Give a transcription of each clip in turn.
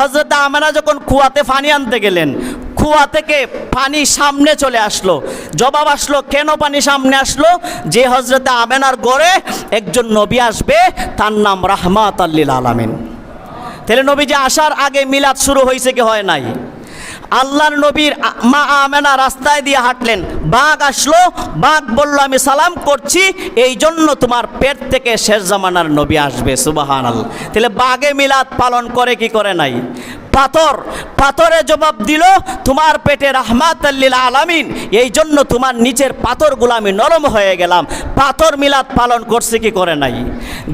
হজরত আমেনা যখন কুয়াতে পানি আনতে গেলেন, কুয়া থেকে পানি সামনে চলে আসলো। জবাব আসলো, কেন পানি সামনে আসলো? যে হজরত আমেনার গড়ে একজন নবী আসবে, তার নাম রাহমাত আল্লিল আলামিন। তাহলে নবী যে আসার আগে মিলাদ শুরু হয়েছে কি হয় নাই? আল্লাহর নবীর মা আমেনা রাস্তায় দিয়ে হাঁটলেন। বাঘ আসলো, বাঘ বলল, আমি সালাম করছি, এই জন্য তোমার পেট থেকে শেষ জামানার নবী আসবে সুবাহান আল্লাহ তাহলে বাঘে মিলাদ পালন করে, কি করে নাই? পাথর, পাথরে জবাব দিল, তোমার পেটে রাহমাত আল্লিল আলামিন, এই জন্য তোমার নিচের পাথরগুলো আমি নরম হয়ে গেলাম। পাথর মিলাদ পালন করছে কি করে নাই?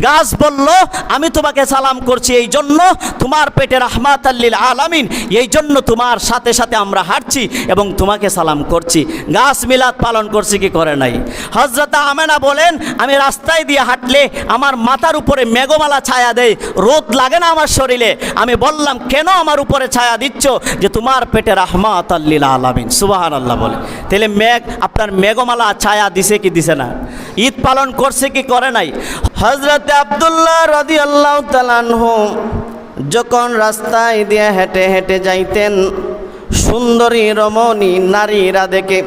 গাছ বলল, আমি তোমাকে সালাম করছি এই জন্য, তোমার পেটে রাহমাত আল্লিল আলামিন, এই জন্য তোমার সাথে সাথে আমরা হাঁটছি এবং তোমাকে সালাম করছি। গাছ মিলাদ পালন করছি কি করে নাই? হজরত আমেনা বলেন, আমি রাস্তায় দিয়ে হাঁটলে আমার মাথার উপরে মেঘমালা ছায়া দেয়, রোদ লাগে না আমার শরীরে। আমি বললাম, কেন আমার উপরে ছায়া দিচ্ছ যে তোমার পেটে রাহমাত আল্লিল আলামিন। সুবাহান আল্লাহ বলে। তাহলে মেঘ, আপনার মেঘমালা ছায়া দিছে কি দিছে না? ঈদ পালন করছে কি করে নাই? হজরত আবদুল্লাহ রদি আল্লাহ তালানহু যখন রাস্তায় দিয়ে হেঁটে হেঁটে যাইতেন, সুন্দরী, রমণী নারীরা দেখে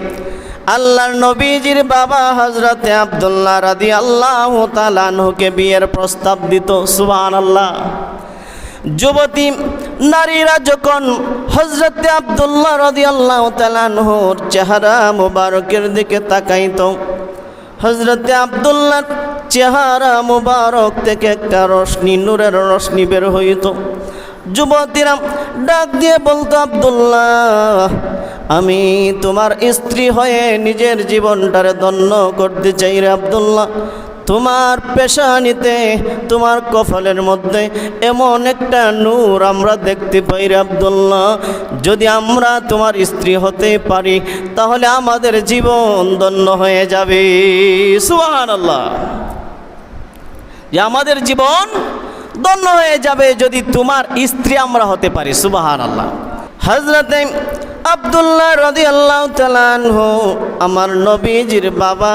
আল্লাহর নবীজির বাবা হজরতে আবদুল্লাহ রাদি আল্লাহ তালানহুকে বিয়ের প্রস্তাব দিত। সুবান আল্লাহ যুবতী নারীরা যখন হজরতে আবদুল্লাহ রদি আল্লাহ তালানহুর চেহারা মুবারকের দিকে তাকাইত হজরতে আবদুল্লাহ চেহারা মুবারক থেকে একটা রশ্মি, নূরের রশ্মি বের হইত। যুবতীরা ডাক দিয়ে বলতো, আবদুল্লাহ, আমি তোমার স্ত্রী হয়ে নিজের জীবনটারে ধন্য করতে চাই রে আবদুল্লাহ। তোমার পেশানিতে, তোমার কফলের মধ্যে এমন একটা নূর আমরা দেখতে পাই রে আবদুল্লাহ। যদি আমরা তোমার স্ত্রী হতে পারি, তাহলে আমাদের জীবন ধন্য হয়ে যাবে। সুহান আল্লাহ যে আমাদের জীবন ধন্য হয়ে যাবে যদি তোমার স্ত্রী আমরা হতে পারি সুবাহান আল্লাহ হজরতে আবদুল্লাহ রদি আল্লাহ আমার নবীজির বাবা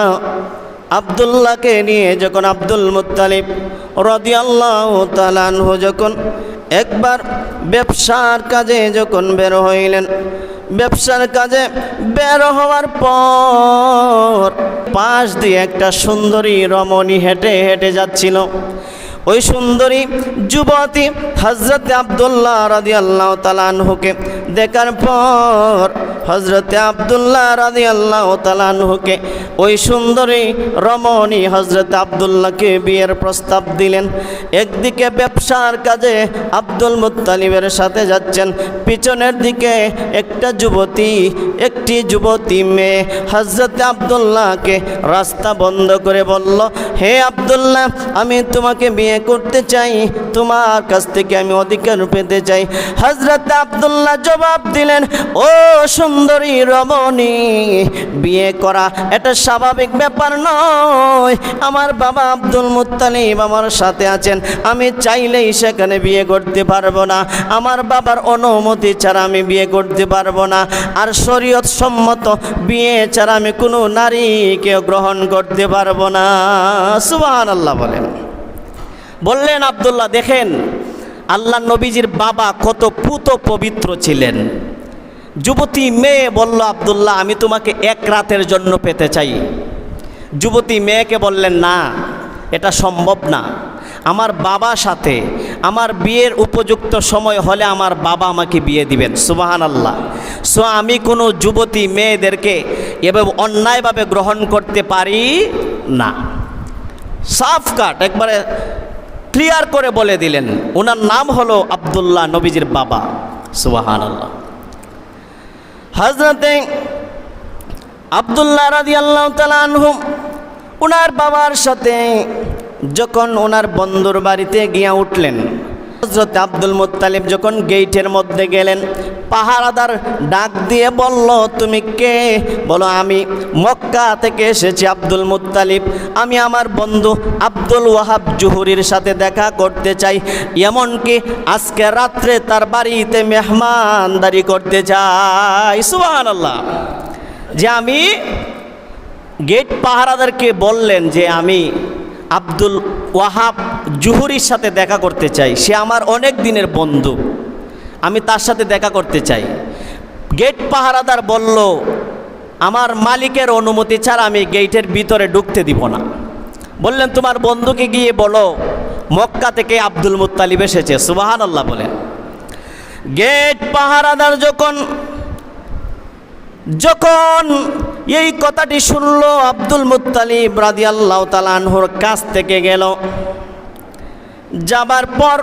আবদুল্লাহকে নিয়ে যখন আব্দুল মুত্তালিব রদি আল্লাহ তালানহু যখন একবার ব্যবসার কাজে যখন বের হইলেন, ব্যবসার কাজে বের হওয়ার পর পাশ দিয়ে একটা সুন্দরী রমণী হেঁটে হেঁটে যাচ্ছিল। ওই সুন্দরী যুবতী হজরত আবদুল্লাহ রাদি আল্লাহ তালানহুকে দেখার পর হজরতে আবদুল্লাহ রাদি আল্লাহ তালানহুকে ওই সুন্দরী রমণী হজরত আবদুল্লাহকে বিয়ের প্রস্তাব দিলেন। একদিকে ব্যবসার কাজে আব্দুল মুত্তালিবের সাথে যাচ্ছেন, পিছনের দিকে একটা যুবতী, একটি যুবতী মেয়ে। হজরত আবদুল্লাহকে রাস্তা বন্ধ করে বলল, হে আবদুল্লাহ, আমি তোমাকে বিয়ে করতে চাই, তোমার কাছ থেকে আমি অধিকার পেতে চাই। হজরত আবদুল্লাহ জবাব দিলেন, ও সুন্দরী রমণী, বিয়ে করা এটা স্বাভাবিক ব্যাপার নয়। আমার বাবা আব্দুল মুত্তালিব আমার সাথে আছেন, আমি চাইলেই সেখানে বিয়ে করতে পারব না। আমার বাবার অনুমতি ছাড়া আমি বিয়ে করতে পারব না। আর শরীয়ত সম্মত বিয়ে ছাড়া আমি কোনো নারীকে গ্রহণ করতে পারব না। সুবাহ আল্লাহ বলেন। বললেন আবদুল্লাহ, দেখেন আল্লাহ নবীজির বাবা কত পুত পবিত্র ছিলেন। যুবতী মেয়ে বলল, আবদুল্লাহ, আমি তোমাকে এক রাতের জন্য পেতে চাই। যুবতী মেয়েকে বললেন, না, এটা সম্ভব না। আমার বাবা সাথে আমার বিয়ের উপযুক্ত সময় হলে আমার বাবা আমাকে বিয়ে দিবেন। সুবাহান আল্লাহ সো আমি কোনো যুবতী মেয়েদেরকে এভাবে অন্যায়ভাবে গ্রহণ করতে পারি না। সাফ কাট, একবারে ক্লিয়ার করে বলে দিলেন ওনার নাম হলো আবদুল্লাহ নবীজির বাবা। সুবাহান আল্লাহ হজরতে আবদুল্লাহ রাজি আল্লাহ তালানহুম ওনার বাবার সাথে যখন ওনার বন্ধুর বাড়িতে গিয়া উঠলেন হজরত আব্দুল মুত্তালিব যখন গেইটের মধ্যে গেলেন, পাহারাদার ডাক দিয়ে বলল, তুমি কে? বলো, আমি মক্কা থেকে এসেছি আব্দুল মুত্তালিব। আমি আমার বন্ধু আব্দুল ওয়াহাব জুহুরির সাথে দেখা করতে চাই। এমনকি আজকে রাত্রে তার বাড়িতে মেহমানদারি করতে চাই। সুবাহ আল্লাহ যে আমি গেট পাহারাদারকে বললেন যে আমি আব্দুল ওয়াহাব জুহুরির সাথে দেখা করতে চাই। সে আমার অনেক দিনের বন্ধু। আমি তার সাথে দেখা করতে চাই। গেট পাহারাদার বলল, আমার মালিকের অনুমতি ছাড়া আমি গেটের ভিতরে ঢুকতে দিব না। বললেন, তোমার বন্ধুকে গিয়ে বলো, মক্কা থেকে আব্দুল মুত্তালিব এসেছে। সুবাহান আল্লাহ বলেন। গেট পাহারাদার যখন যখন এই কথাটি শুনল আব্দুল মুত্তালিব রাদি আল্লাহ তালানহুর কাছ থেকে গেল। যাবার পর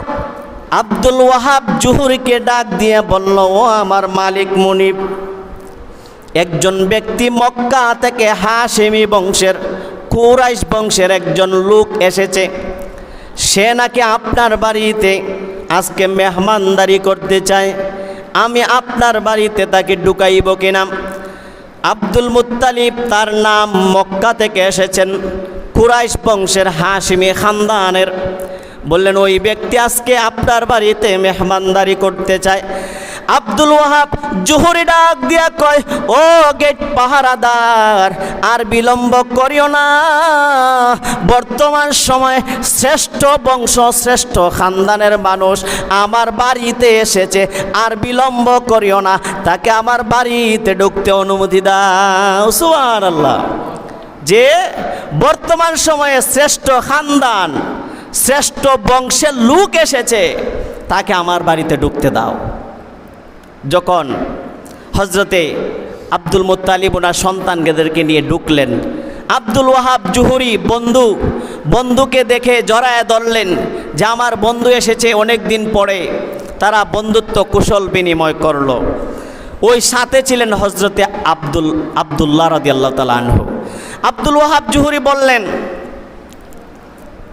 আব্দুল ওয়াহাব জুহুরিকে ডাক দিয়ে বলল, ও আমার মালিক মুনিব, একজন ব্যক্তি মক্কা থেকে হাশেমি বংশের, কুরাইশ বংশের একজন লোক এসেছে। সে নাকি আপনার বাড়িতে আজকে মেহমানদারি করতে চায়। আমি আপনার বাড়িতে তাকে ঢুকাইব কিনা? আব্দুল মুতালিব তার নাম মক্কা থেকে এসেছেন, কুরাইশ বংশের হাসিমি খানদানের। বললেন, ওই ব্যক্তি আজকে আপনার বাড়িতে মেহমানদারি করতে চায়। আব্দুল ওয়াহাব জুহুরি ডাক দিয়া কয়, ও গেট পাহারাদার, আর বিলম্ব করিও না। বর্তমান সময়ে শ্রেষ্ঠ বংশ, শ্রেষ্ঠ খানদানের মানুষ আমার বাড়িতে এসেছে, আর বিলম্ব করিও না। তাকে আমার বাড়িতে ঢুকতে অনুমতি দাও। সুয়ার আল্লাহ যে বর্তমান সময়ে শ্রেষ্ঠ খানদান, শ্রেষ্ঠ বংশের লোক এসেছে, তাকে আমার বাড়িতে ঢুকতে দাও। যখন হজরতে আব্দুল মোত্তালিব ওনার সন্তানদেরকে নিয়ে ঢুকলেন, আব্দুল ওয়াহাব জুহুরি বন্ধু, বন্ধুকে দেখে জড়ায় ধরলেন যে আমার বন্ধু এসেছে অনেক দিন পরে তারা বন্ধুত্ব কুশল বিনিময় করল। ওই সাথে ছিলেন হজরতে আব্দুল, আবদুল্লাহ রদি আল্লাহ তালা আনহু। আব্দুল ওয়াহাব জুহুরি বললেন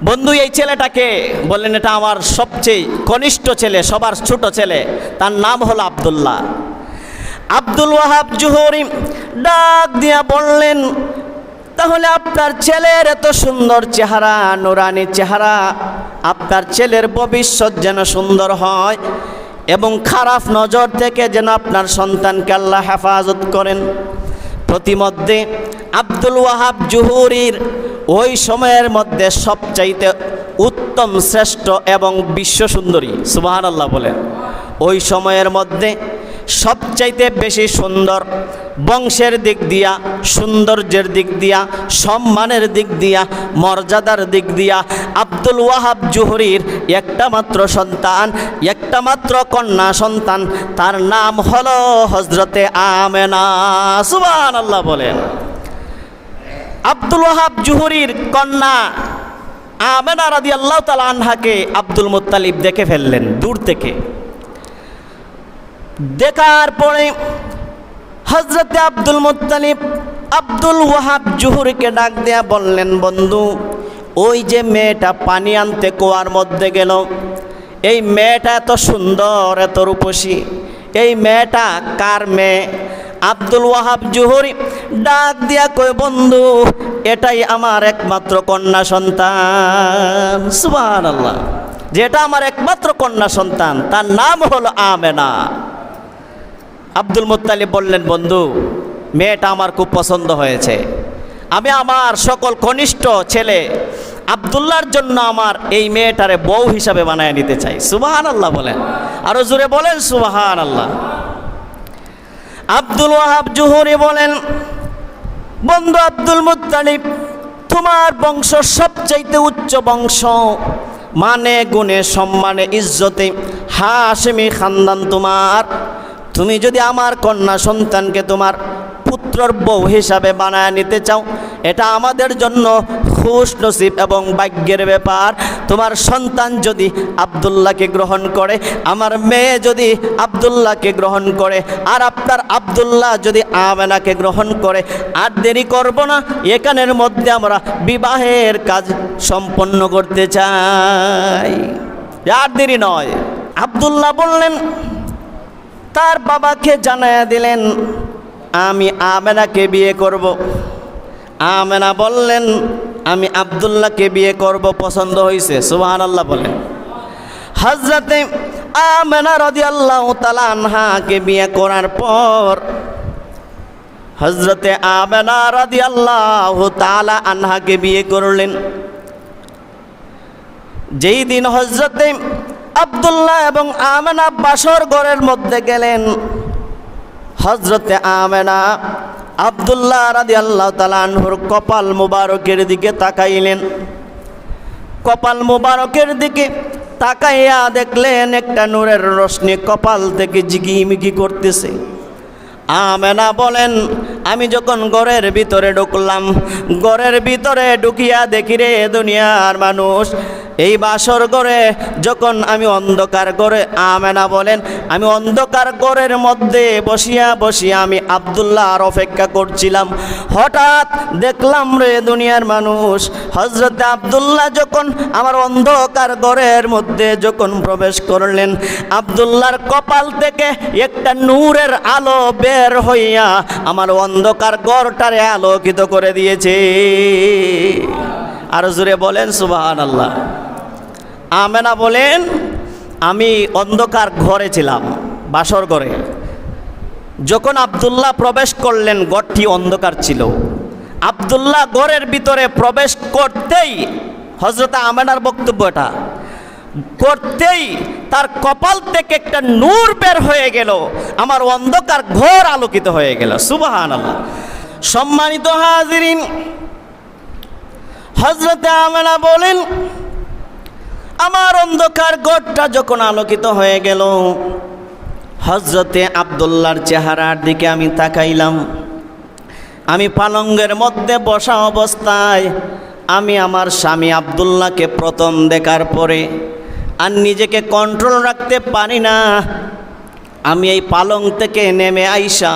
বন্ধু, এই ছেলেটাকে বললেন, এটা আমার সবচেয়ে কনিষ্ঠ ছেলে, সবার ছোট ছেলে। তার নাম হলো আবদুল্লাহ। আব্দুল ওয়াহাব জুহরি ডাক দিয়া বললেন, তাহলে আপনার ছেলের এত সুন্দর চেহারা, নুরানি চেহারা, আপনার ছেলের ভবিষ্যৎ যেন সুন্দর হয় এবং খারাপ নজর থেকে যেন আপনার সন্তানকে আল্লাহ হেফাজত করেন। প্রতিমধ্যে আব্দুল ওয়াহাব জুহুরির ওই সময়ের মধ্যে সবচাইতে উত্তম শ্রেষ্ঠ এবং বিশ্ব সুন্দরী সুবাহান আল্লাহ বলেন। ওই সময়ের মধ্যে সবচাইতে বেশি সুন্দর। বংশের দিক দিয়া, সৌন্দর্যের দিক দিয়া, সম্মানের দিক দিয়া, মর্যাদার দিক দিয়া আব্দুল ওয়াহাব জুহরির একটা মাত্র সন্তান, একটা মাত্র কন্যা সন্তান। তার নাম হলো হজরতে আমেনা। সুবান আল্লাহ বলেন। আব্দুল ওয়াহাব জুহরির কন্যা আমেনা রাদি আল্লাহ তালা আনহাকে আব্দুল মুত্তালিব দেখে ফেললেন, দূর থেকে। দেখার পরে হজরতে আব্দুল মুত্তালিব আব্দুল ওয়াহাব জুহুরিকে ডাক দেয়া বললেন, বন্ধু, ওই যে মেয়েটা পানি আনতে কুয়ার মধ্যে গেল। এই মেয়েটা এত সুন্দর, এত রূপসী। এই মেয়েটা কার মেয়ে? আব্দুল ওয়াহাব জুহুরি ডাক দিয়া কই বন্ধু, এটাই আমার একমাত্র কন্যা সন্তান। সুবান আল্লাহ যেটা আমার একমাত্র কন্যা সন্তান, তার নাম হলো আমেনা। আব্দুল মুত্তালিব বললেন, বন্ধু, মেয়েটা আমার খুব পছন্দ হয়েছে। আমি আমার সকল কনিষ্ঠ ছেলে আবদুল্লার জন্য আমার এই মেয়েটারে বউ হিসাবে বানায় নিতে চাই। সুবাহান আল্লাহ বলেন। আরও জোরে বলেন সুবাহান আল্লাহ আব্দুল ওয়াহাব জুহরি বলেন, বন্ধু আব্দুল মুত্তালিব, তোমার বংশ সবচাইতে উচ্চ বংশ। মানে গুণে, সম্মানে, ইজ্জতে হাসেমি খানদান তোমার। তুমি যদি আমার কন্যা সন্তানকে তোমার পুত্রর বউ হিসাবে বানায় নিতে চাও, এটা আমাদের জন্য খুশ নসিব এবং ভাগ্যের ব্যাপার। তোমার সন্তান যদি আবদুল্লাহকে গ্রহণ করে, আমার মেয়ে যদি আবদুল্লাহকে গ্রহণ করে, আর আপনার আবদুল্লাহ যদি আমেনাকে গ্রহণ করে, আর দেরি করব না, এখানের মধ্যে আমরা বিবাহের কাজ সম্পন্ন করতে চাই। আর দেরি নয়। আবদুল্লাহ বললেন তার বাবাকে জানায়া দিলেন, আমি আমেনাকে বিয়ে করব। আমেনা বললেন, আমি আবদুল্লাহকে বিয়ে করব, পছন্দ হয়েছে সুবাহান আল্লাহ বলেন। হজরতে আমেনা রদি আল্লাহ আনহাকে বিয়ে করার পর হজরতে আমেনা রদি আল্লাহ তালা আনহাকে বিয়ে করলেন। যেই দিন হজরতে আবদুল্লাহ এবং আমেনা বাসর ঘরের মধ্যে গেলেন। হজরতে আমেনা আবদুল্লাহ রাদি আল্লাহ তালানহুর কপাল মুবারকের দিকে তাকাইলেন। কপাল মুবারকের দিকে তাকাইয়া দেখলেন, একটা নূরের রশ্মি কপাল থেকে জিগিমিগি করতেছে। আমেনা বলেন, আমি যখন ঘরের ভিতরে ঢুকলাম, ঘরের ভিতরে ঢুকিয়া দেখি রে দুনিয়ার মানুষ এই বাসর ঘরে যখন আমি অন্ধকার ঘরে আমেনা বলেন, আমি অন্ধকার ঘরের মধ্যে বসিয়া বসিয়া আমি আবদুল্লাহ আর অপেক্ষা করছিলাম। হঠাৎ দেখলাম রে দুনিয়ার মানুষ হজরতে আবদুল্লাহ যখন আমার অন্ধকার ঘরের মধ্যে যখন প্রবেশ করলেন, আবদুল্লাহর কপাল থেকে একটা নূরের আলো বের হইয়া আমার অন্ধকার গড়টারে আলোকিত করে দিয়েছে। আর জুড়ে বলেন সুবাহান আল্লাহ আমেনা বলেন, আমি অন্ধকার ঘরে ছিলাম, বাসর ঘরে। যখন আবদুল্লাহ প্রবেশ করলেন গড়টি অন্ধকার ছিল। আবদুল্লাহ গড়ের ভিতরে প্রবেশ করতেই হজরত আমেনার বক্তব্য এটা। করতেই তার কপাল থেকে একটা নূর বের হয়ে গেল। আমার অন্ধকার ঘর আলোকিত হয়ে গেল। সুবাহান আল্লাহ সম্মানিত হাজিরিন হজরতে আমেনা বলেন আমার অন্ধকার গড়টা যখন আলোকিত হয়ে গেল হজরতে আবদুল্লার চেহারার দিকে আমি তাকাইলাম। আমি পালঙ্গের মধ্যে বসা অবস্থায় আমি আমার স্বামী আবদুল্লাহকে প্রথম দেখার পরে আর নিজেকে কন্ট্রোল রাখতে পারি না। আমি এই পালং থেকে নেমে আইসা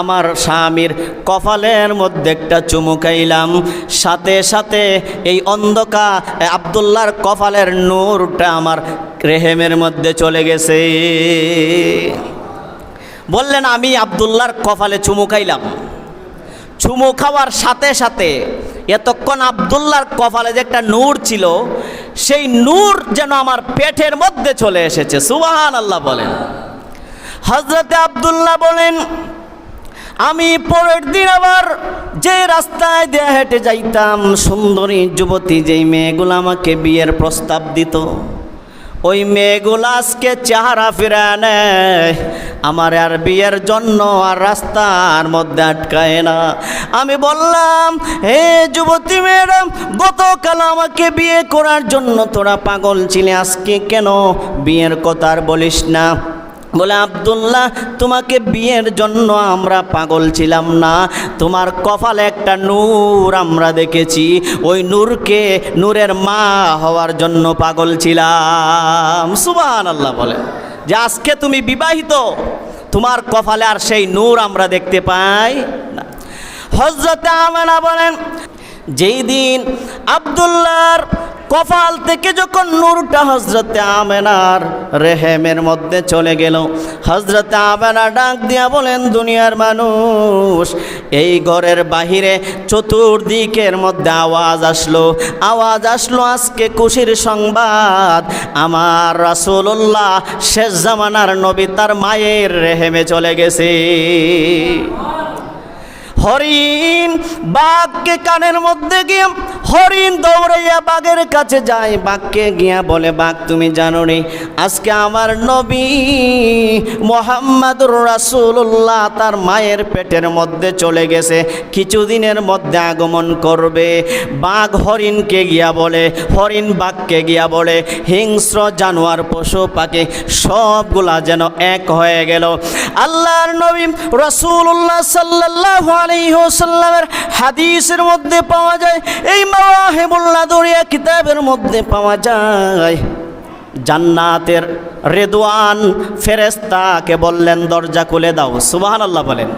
আমার স্বামীর কপালের মধ্যে একটা চুমু খাইলাম। সাথে সাথে এই অন্ধকার আবদুল্লার কপালের নূরটা আমার রেহেমের মধ্যে চলে গেছে। বললেন, আমি আবদুল্লার কপালে চুমু খাইলাম। চুমু খাওয়ার সাথে সাথে এতক্ষণ আবদুল্লার কপালে যে একটা নূর ছিল, সেই নূর যেন আমার পেটের মধ্যে চলে এসেছে। সুবাহান আল্লাহ বলেন। হজরতে আবদুল্লাহ বলেন, আমি পরের দিন আবার যে রাস্তায় দিয়ে হেঁটে যাইতাম, সুন্দরী যুবতী যেই মেয়েগুলো আমাকে বিয়ের প্রস্তাব দিত, ওই মেয়েগুলো আজকে চেহারা ফিরে নেয় আমার আর বিয়ের জন্য আর রাস্তার মধ্যে আটকায় না। আমি বললাম, হে যুবতী ম্যাডাম গতকাল আমাকে বিয়ে করার জন্য তোরা পাগল ছিলে, আজকে কেন? বিয়ের কথা আর বলিস না। বলে, আবদুল্লাহ, তোমাকে বিয়ের জন্য আমরা পাগল ছিলাম না। তোমার কপালে একটা নূর আমরা দেখেছি। ওই নূরকে নূরের মা হওয়ার জন্য পাগল ছিলাম। সুবান আল্লাহ বলে, যে আজকে তুমি বিবাহিত, তোমার কপালে আর সেই নূর আমরা দেখতে পাই না। হজরতে আমেনা বলেন যেই দিন আবদুল্লাহর কপাল থেকে যখন নূরটা হজরতে আমেনার রেহেমের মধ্যে চলে গেল হজরতে আমেনা ডাক দিয়া বলেন, দুনিয়ার মানুষ, এই ঘরের বাহিরে চতুর্দিকের মধ্যে আওয়াজ আসলো। আওয়াজ আসলো আজকে খুশির সংবাদ। আমার রাসূলুল্লাহ শেষ জামানার নবী তার মায়ের রেহেমে চলে গেছে। হরিণ বাঘকে কানের মধ্যে গিয়ে হরিণ দৌড়াইয়া বাঘের কাছে যায়। বাঘকে গিয়া বলে, বাঘ, তুমি জানো রে আজকে আমার নবী মোহাম্মদুর রাসূলুল্লাহ তার মায়ের পেটের মধ্যে চলে গেছে, কিছুদিনের মধ্যে আগমন করবে। বাঘ হরিণকে গিয়া বলে, হরিণ বাঘকে গিয়া বলে, হিংস্র জানোয়ার, পশু পাখি, সবগুলা যেন এক হয়ে গেল। আল্লাহর নবী রাসূলুল্লাহ সাল্লাল্লাহু আলাইহি ওয়াসাল্লামের হাদিসের মধ্যে পাওয়া যায়, এই মাওয়াহিবুল্লাহ দরিয়া কিতাবের মধ্যে পাওয়া যায়। জান্নাতের রেদওয়ান ফেরেস্তাকে বললেন, দরজা খুলে দাও। সুবহানাল্লাহ বলেন।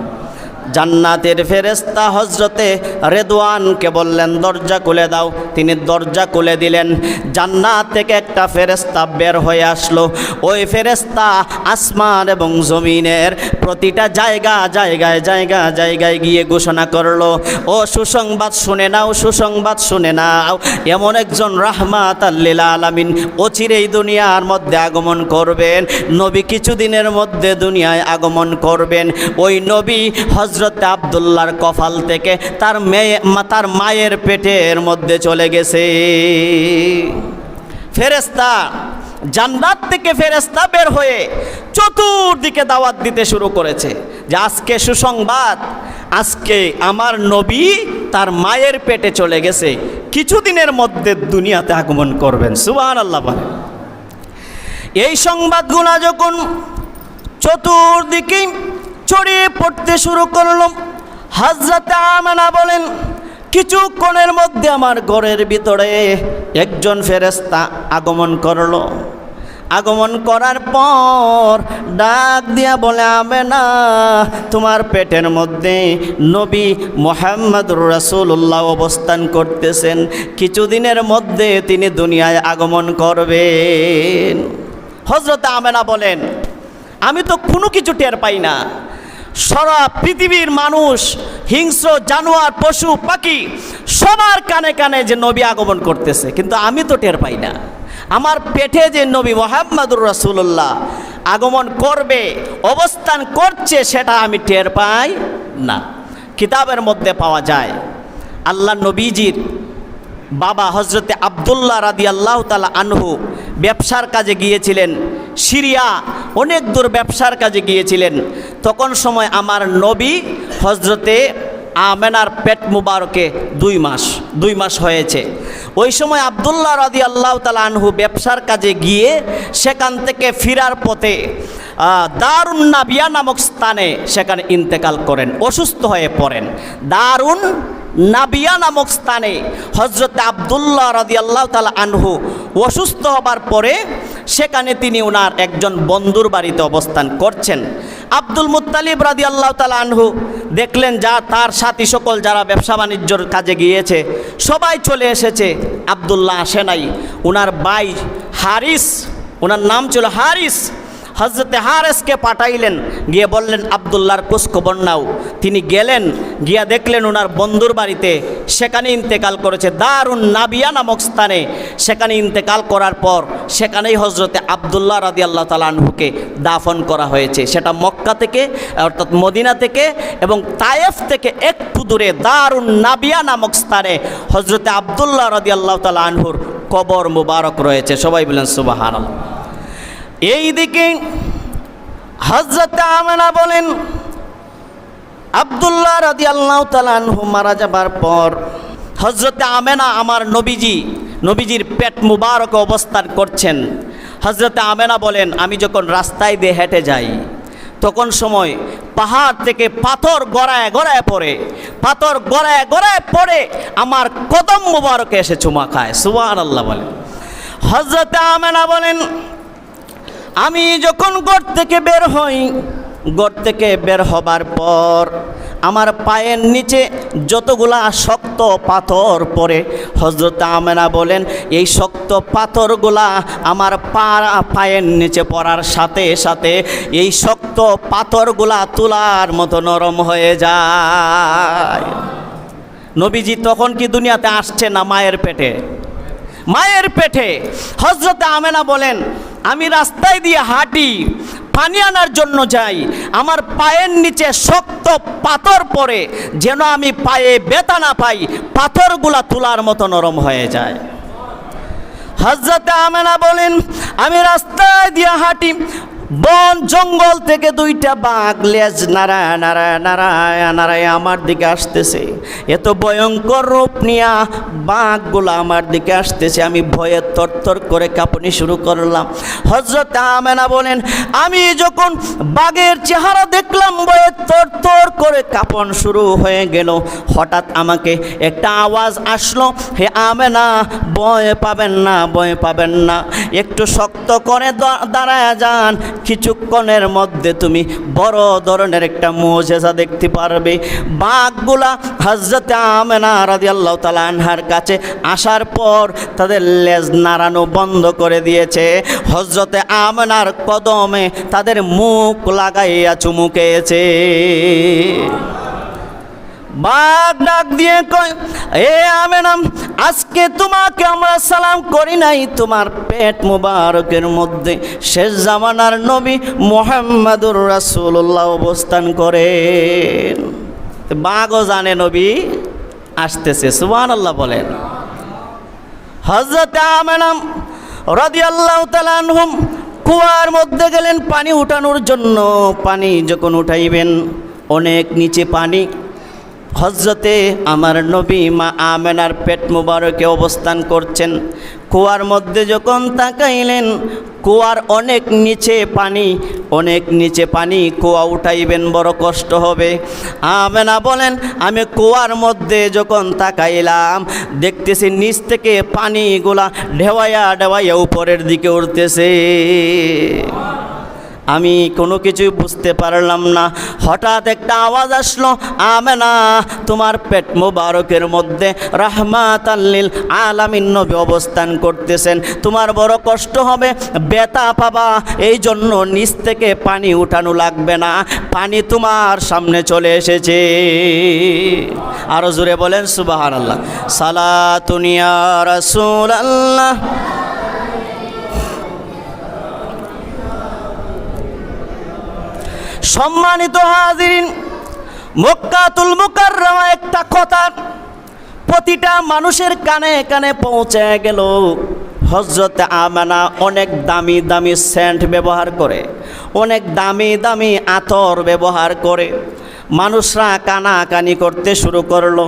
জান্নাতের ফেরেস্তা হজরতে রেদওয়ানকে বললেন, দরজা খুলে দাও। তিনি দরজা খুলে দিলেন। জান্নাত থেকে একটা ফেরেস্তা বের হয়ে আসলো। ওই ফেরেস্তা আসমান এবং জমিনের প্রতিটা জায়গা জায়গায় জায়গা জায়গায় গিয়ে ঘোষণা করল, ও সুসংবাদ শুনে নাও, সুসংবাদ শুনে নাও। এমন একজন রাহমাত আল্লিল আলামিন অচিরেই দুনিয়ার মধ্যে আগমন করবেন। নবী কিছুদিনের মধ্যে দুনিয়ায় আগমন করবেন। ওই নবী হজরত আবদুল্লাহর কফাল থেকে তার মেয়ে তার মায়ের পেটের মধ্যে চলে গেছে ফেরেস্তা জান্নাত থেকে ফেরেস্তা বের হয়ে চতুর্দিকে দাওয়াত দিতে শুরু করেছে যে আজকে সুসংবাদ, আজকে আমার নবী তার মায়ের পেটে চলে গেছে কিছুদিনের মধ্যে দুনিয়াতে আগমন করবেন সুবাহ আল্লাহ। এই সংবাদগুলো যখন চতুর্দিকে ছড়িয়ে পড়তে শুরু করল। হাজরাতে আমেনা বলেন, কিছুক্ষণের মধ্যে আমার ঘরের ভিতরে একজন ফেরেস্তা আগমন করল। আগমন করার পর ডাক দিয়া বলে আবে না তোমার পেটের মধ্যে নবী মোহাম্মদ রাসূলুল্লাহ অবস্থান করতেছেন। কিছুদিনের মধ্যে তিনি দুনিয়ায় আগমন করবেন। হজরত আমেনা বলেন, আমি তো কোনো কিছু টের পাই না। সারা পৃথিবীর মানুষ, হিংস্র, জানোয়ার, পশু, পাখি, সবার কানে কানে যে নবী আগমন করতেছে। কিন্তু আমি তো টের পাই না। আমার পেটে যে নবী মোহাম্মদুর রাসূলুল্লাহ আগমন করবে, অবস্থান করছে, সেটা আমি টের পাই না। কিতাবের মধ্যে পাওয়া যায়, আল্লাহ নবীজির বাবা হজরতে আবদুল্লাহ রাদি আল্লাহ তালা আনহু ব্যবসার কাজে গিয়েছিলেন সিরিয়া অনেক দূর ব্যবসার কাজে গিয়েছিলেন। তখন সময় আমার নবী হজরতে আমেনার পেট মুবারকে দুই মাস দুই মাস হয়েছে। ওই সময় আবদুল্লাহ রাদি আল্লাহ তালা আনহু ব্যবসার কাজে গিয়ে সেখান থেকে ফিরার পথে দারুণ নাবিয়া নামক স্থানে সেখানে ইন্তেকাল করেন, অসুস্থ হয়ে পড়েন। দারুণ নাবিয়া নামক স্থানে হজরত আবদুল্লাহ রাদি আল্লাহ তালা আনহু অসুস্থ হবার পরে সেখানে তিনি ওনার একজন বন্ধুর বাড়িতে অবস্থান করছেন। আব্দুল মুত্তালিব রাদি আল্লাহ তালা আনহু দেখলেন, যা তার সাথী সকল যারা ব্যবসা বাণিজ্যর কাজে গিয়েছে, সবাই চলে এসেছে। আবদুল্লাহ আসে নাই। ওনার বাই হারিস ওনার নাম ছিল হারিস। হজরতে হারেসকে পাঠাইলেন। গিয়ে বললেন, আবদুল্লাহর খোঁজখবর নাও। তিনি গেলেন, গিয়া দেখলেন ওনার বন্ধুর বাড়িতে সেখানে ইন্তেকাল করেছে দারুণ নাবিয়া নামক স্থানে। সেখানে ইন্তেকাল করার পর সেখানেই হজরতে আবদুল্লাহ রাদি আল্লাহ তালানহুকে দাফন করা হয়েছে। সেটা মক্কা থেকে, অর্থাৎ মদিনা থেকে এবং তায়েফ থেকে একটু দূরে দারুণ নাবিয়া নামক স্থানে হজরতে আবদুল্লাহ রাদি আল্লাহ তালা আনহুর কবর মুবারক রয়েছে। সবাই বলেন সুবাহান এই দিকে হজরত আমেনা বলেন, আবদুল্লাহ রাদি আল্লাহ মারা যাবার পর হজরতে আমেনা আমার নবীজি, নবীজির পেট মুবারক অবস্থান করছেন। হজরতে আমেনা বলেন, আমি যখন রাস্তায় দিয়ে হেঁটে যাই, তখন সময় পাহাড় থেকে পাথর গড়ায় গড়ায় পড়ে, পাথর গড়ায় গড়ায় পড়ে আমার কদম মুবারকে এসে চুমা খায় সুবাহ আল্লাহ বলেন। হজরতে আমেনা বলেন আমি যখন ঘর থেকে বের হই, ঘর থেকে বের হবার পর আমার পায়ের নিচে যতগুলা শক্ত পাথর পড়ে হজরত আমেনা বলেন, এই শক্ত পাথরগুলা আমার পা পায়ের নিচে পড়ার সাথে সাথে এই শক্ত পাথরগুলা তুলার মতো নরম হয়ে যায়। নবীজি তখন কি দুনিয়াতে আসছে না মায়ের পেটে? মায়ের পেটে। হজরতে আমেনা বলেন আমি রাস্তায় দিয়ে হাঁটি, পানি আনার জন্য যাই, আমার পায়ের নিচে শক্ত পাথর পড়ে, যেন আমি পায়ে বেতা না পাই, পাথরগুলা তোলার মতো নরম হয়ে যায়। হজরতে আমেনা বলেন, আমি রাস্তায় দিয়ে হাঁটি বন জঙ্গল থেকে দুইটা বাঘ লেজ নারায় নারায় নারায় নারায় আমার দিকে আসতেছে। এত ভয়ঙ্কর রূপ নিয়া বাঘগুলো আমার দিকে আসতেছে। আমি ভয়ে তরতর করে কাঁপুনি শুরু করলাম। হজরত আমেনা বলেন, আমি যখন বাঘের চেহারা দেখলাম, ভয়ে তরতর করে কাঁপন শুরু হয়ে গেল। হঠাৎ আমাকে একটা আওয়াজ আসলো, হে আমেনা, ভয় পাবেন না, ভয় পাবেন না। একটু শক্ত করে দাঁড়ায় যান। কিছুক্ষণের মধ্যে তুমি বড় ধরনের একটা মোজেজা দেখতে পারবে। বাঘগুলা হজরতে আমেনা রাজি আল্লাহ তালা আনহার কাছে আসার পর তাদের লেজ নাড়ানো বন্ধ করে দিয়েছে। হজরতে আমেনার কদমে তাদের মুখ লাগাইয়া চুমুকেছে বাঘ ডাক দিয়ে কয়, এ আমেনাম, আজকে তোমাকে আমরা সালাম করি নাই। তোমার পেট মুবারকের মধ্যে শেষ জামানার নবী মোহাম্মদুর রাসূলুল্লাহ অবস্থান করেন। বাঘও জানে নবী আসতেছে সুবান আল্লাহ বলেন। হজরত আমেনাম রাদি আল্লাহ তালানহুম কুয়ার মধ্যে গেলেন পানি উঠানোর জন্য। পানি যখন উঠাইবেন, অনেক নিচে পানি হজরতে আমার নবী মা আমেনার পেট মুবারকে অবস্থান করছেন। কুয়ার মধ্যে যখন তাকাইলেন, কুয়ার অনেক নিচে পানি, অনেক নিচে পানি, কুয়া উঠাইবেন বড় কষ্ট হবে। আমেনা বলেন, আমি কুয়ার মধ্যে যখন তাকাইলাম, দেখতেছি নিচ থেকে পানিগুলা ঢেওয়াইয়া ঢেওয়াইয়া উপরের দিকে উঠতেছে আমি কোনো কিছুই বুঝতে পারলাম না। হঠাৎ একটা আওয়াজ আসলো, আমেনা, তোমার পেট মোবারকের মধ্যে রাহমাত আল্লিল আলামিন নবী অবস্থান করতেছেন। তোমার বড় কষ্ট হবে বেতা পাবা এই জন্য নিচ থেকে পানি উঠানো লাগবে না। পানি তোমার সামনে চলে এসেছে। আরও জোরে বলেন সুবাহান আল্লাহ সালাতুনিয়া রাসূল আল্লাহ সম্মানিত হাজিরিন, মক্কাতুল মুকাররমা একটা কথা প্রতিটা মানুষের কানে কানে পৌঁছে গেল। হজরত আমানা অনেক দামি দামি সেন্ট ব্যবহার করে, অনেক দামি দামি আতর ব্যবহার করে। মানুষরা কানাকানি করতে শুরু করল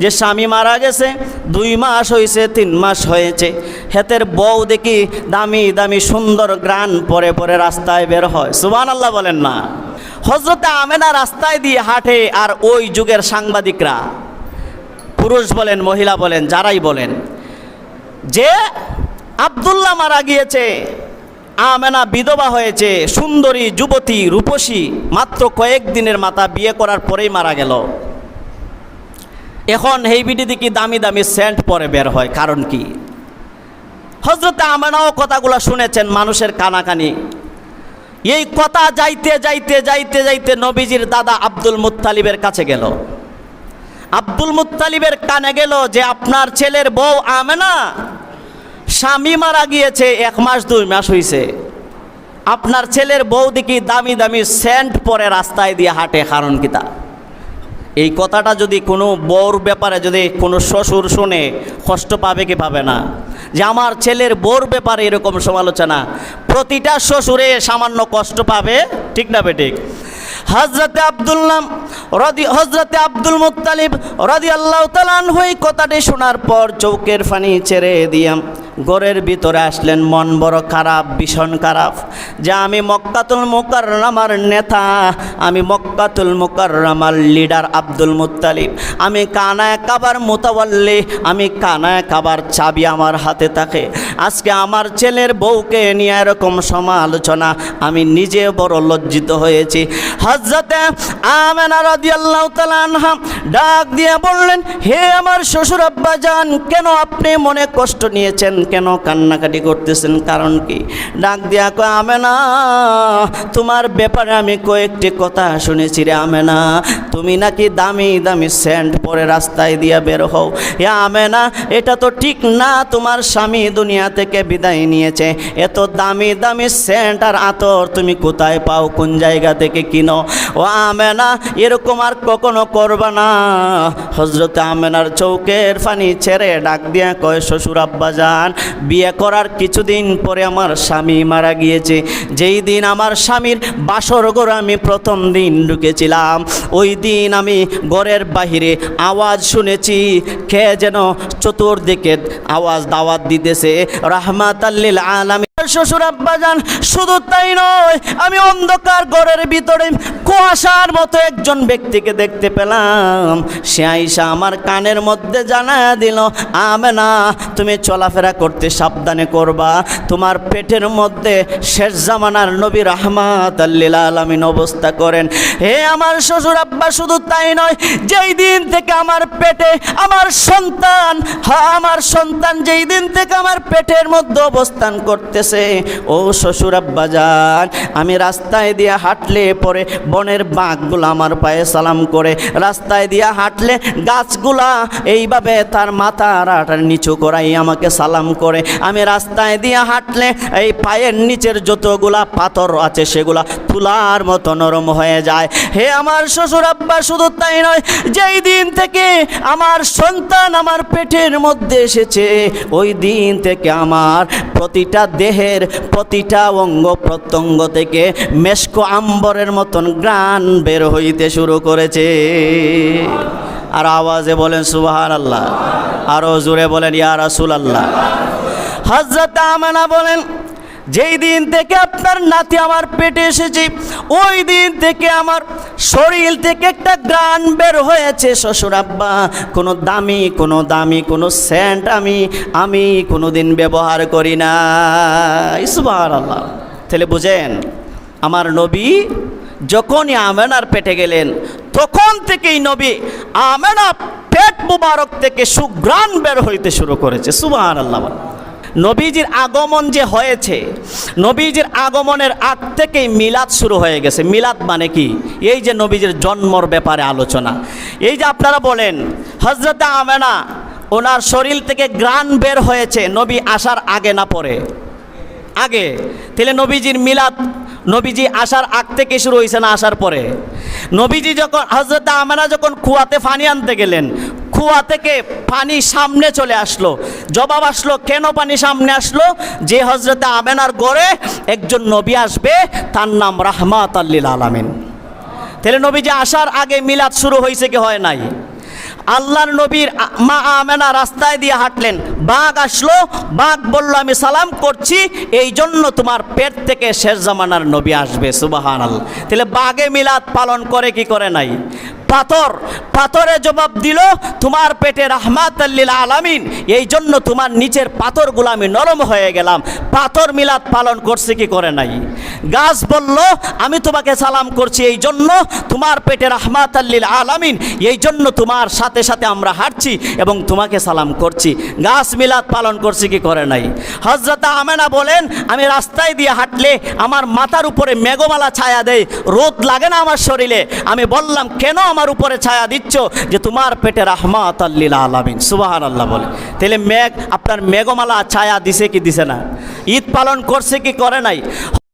যে স্বামী মারা গেছে, দুই মাস হয়েছে তিন মাস হয়েছে। হেতের বউ দেখি দামি দামি সুন্দর গ্রান পরে পরে রাস্তায় বের হয়। সুবান আল্লাহ বলেন না। হজরতে আমেনা রাস্তায় দিয়ে হাঁটে আর ওই যুগের সাংবাদিকরা। পুরুষ বলেন, মহিলা বলেন, যারাই বলেন, যে আবদুল্লাহ মারা গিয়েছে, আমেনা বিধবা হয়েছে, সুন্দরী, যুবতী, রূপসী, মাত্র কয়েক দিনের মাথা বিয়ে করার পরেই মারা গেল। এখন এই বিডি দিকে দামি দামি সেন্ট পরে বের হয়, কারণ কি? হজরতে আমেনাও কথাগুলো শুনেছেন মানুষের কানাকানি। এই কথা যাইতে যাইতে যাইতে যাইতে নবীজির দাদা আব্দুল মুত্তালিবের কাছে গেল। আব্দুল মুত্তালিবের কানে গেল যে, আপনার ছেলের বউ আমেনা, স্বামী মারা গিয়েছে, এক মাস, দুই মাস হইছে। আপনার ছেলের বউ দেখি দামি দামি সেন্ট পরে রাস্তায় দিয়ে হাটে, কারণ কিতা এই কথাটা যদি কোনো বউর ব্যাপারে যদি কোনো শ্বশুর শুনে কষ্ট পাবে কি পাবে না? যে আমার ছেলের বউর ব্যাপারে এরকম সমালোচনা, প্রতিটা শ্বশুরে সামান্য কষ্ট পাবে, ঠিক না বেঠিক? হজরতে আবদুল্লাম রদি হজরতে আব্দুল মুত্তালিব রদি আল্লাহ তালান হই কথাটি শোনার পর চৌকের ফানি ছেড়ে দিয়াম। ঘরের ভিতরে আসলেন, মন বড় খারাপ, ভীষণ খারাপ। যে আমি মক্কাতুল মুকাররামার নেতা, আমি মক্কাতুল মুকাররামার লিডার আব্দুল মুত্তালিব। আমি কানায় কাবার মোতাবাল্লি আমি কানায় কাবার চাবি আমার হাতে থাকে। আজকে আমার ছেলের বউকে নিয়ে এরকম সমালোচনা, আমি নিজে বড় লজ্জিত হয়েছি। হজরতে আমেনা রাদিয়াল্লাহু আনহা ডাক দিয়ে বললেন, হে আমার শ্বশুর আব্বা যান কেন আপনি মনে কষ্ট নিয়েছেন? কেন কান্নাকাটি করতেছেন? কারণ কি? ডাক দিয়া কয়, আমেনা, তোমার ব্যাপারে আমি কয়েকটি কথা শুনেছি রে আমেনা। তুমি নাকি দামি দামি স্যান্ড পরে রাস্তায় দিয়া বের হও। এ আমেনা, এটা তো ঠিক না, তোমার স্বামী দুনিয়া থেকে বিদায় নিয়েছে। এত দামি দামি স্যান্ড আর আতর তুমি কোথায় পাও? কোন জায়গা থেকে কিনো? ও আমেনা, এরকম আর কখনো করবা না। হজরত আমেনার চৌকের ফানি ছেড়ে ডাক দিয়া কয়, শ্বশুর আব্বা যান বিয়ে করার কিছুদিন পরে আমার স্বামী মারা গিয়েছে। যেই দিন আমার স্বামীর বাসর ঘর আমি প্রথম দিন ঢুকেছিলাম, ওই দিন আমি ঘরের বাহিরে আওয়াজ শুনেছি খেয়ে যেন চতুর্দিকে আওয়াজ দাওয়াত দিতেছে রাহমাত আল্লিল আলামী শ্বশুর আব্বাজান শুধু তাই নয়, আমি অন্ধকার ঘরের ভিতরে কুয়াশার মতো একজন ব্যক্তিকে দেখতে পেলাম। সে আইসা আমার কানের মধ্যে জানা দিল, আমেনা, তুমি চলাফেরা করতে সাবধানে করবা। তোমার পেটের মধ্যে শেষ জামানার নবী রহমাত আল্লিল আলমিন অবস্থা করেন। হে আমার শ্বশুর আব্বা, শুধু তাই নয়, যেই দিন থেকে আমার পেটে আমার সন্তান হ্যাঁ আমার সন্তান যেই দিন থেকে আমার পেটের মধ্যে অবস্থান করতেছে বলতেছে ও শ্বশুর আব্বাজান, আমি রাস্তায় দিয়ে হাঁটলে পরে বনের বাঘগুলো আমার পায়ে সালাম করে। রাস্তায় দিয়ে হাঁটলে গাছগুলা এইভাবে তার মাথার আটার নিচু করাই আমাকে সালাম করে। আমি রাস্তায় দিয়ে হাঁটলে এই পায়ের নিচের যতগুলা পাথর আছে সেগুলা তুলার মতো নরম হয়ে যায়। হে আমার শ্বশুর আব্বা, শুধু তাই নয়, যেই দিন থেকে আমার সন্তান আমার পেটের মধ্যে এসেছে, ওই দিন থেকে আমার প্রতিটা দেহের প্রতিটা অঙ্গ প্রত্যঙ্গ থেকে মেশকো আম্বরের মতন গ্রান বের হইতে শুরু করেছে। আর আওয়াজে বলেন সুবাহান আল্লাহ আরও জোরে বলেন, ইয়া রাসুল আল্লাহ হজরত আমানা বলেন যেই দিন থেকে আপনার নাতি আমার পেটে এসেছে, ওই দিন থেকে আমার শরীর থেকে একটা গ্রান বের হয়েছে, শ্বশুর আব্বা, কোনো দামি কোনো দামি, কোনো সেন্ট আমি আমি কোনো দিন ব্যবহার করি না। ইসবার আল্লাহ তাহলে বুঝেন, আমার নবী যখনই আমেনার পেটে গেলেন, তখন থেকেই নবী আমেনা পেট মুবারক থেকে সুগ্রাণ বের হইতে শুরু করেছে। সুবাহ আল্লাহ নবীজির আগমন যে হয়েছে, নবীজির আগমনের আগ থেকেই মিলাদ শুরু হয়ে গেছে। মিলাদ মানে কি? এই যে নবীজির জন্মর ব্যাপারে আলোচনা। এই যে আপনারা বলেন হজরত আমেনা, ওনার শরীর থেকে গ্রান বের হয়েছে, নবী আসার আগে না পরে? আগে। তাহলে নবীজির মিলাদ, নবীজি আসার আগ থেকে শুরু হয়েছে না আসার পরে? নবীজি যখন হজরত আমেনা যখন কুয়াতে পানি আনতে গেলেন কুয়া থেকে পানি সামনে চলে আসলো। জবাব আসলো, কেন পানি সামনে আসলো? যে হজরতে আমেনার গড়ে একজন নবী আসবে, তার নাম রাহমাত আল্লিল আলামিন। তাহলে নবীজি আসার আগে মিলাদ শুরু হয়েছে কি হয় নাই? আল্লাহর নবীর মা আমেনা রাস্তায় দিয়ে হাঁটলেন। বাঘ আসলো, বাঘ বলল, আমি সালাম করছি এই জন্য তোমার পেট থেকে শেষ জামানার নবী আসবে। সুবাহান আল্লাহ তাহলে বাঘে মিলাদ পালন করে কি করে নাই? পাথর, পাথরে জবাব দিল, তোমার পেটে রাহমাত আলামিন। এই জন্য তোমার নিচের পাথরগুলো আমি নরম হয়ে গেলাম। পাথর মিলাদ পালন করছে কি করে নাই? গাছ বলল, আমি তোমাকে সালাম করছি এই জন্য, তোমার পেটে রাহমাত আল্লিল আলামিন। এই জন্য তোমার সাথে সাথে আমরা হাঁটছি এবং তোমাকে সালাম করছি। গাছ মিলাদ পালন করছি কি করে নাই? হজরত আমেনা বলেন, আমি রাস্তায় দিয়ে হাঁটলে আমার মাথার উপরে মেঘমালা ছায়া দেয়, রোদ লাগে না আমার শরীরে। আমি বললাম, কেন আমার উপরে ছায়া দিচ্ছ যে তোমার পেটে রাহমাত আল্লিল আলামিন। সুবাহান আল্লাহ বলে। তাহলে মেঘ, আপনার মেঘমালা ছায়া দিছে কি দিছে না? ঈদ পালন করছে কি করে নাই?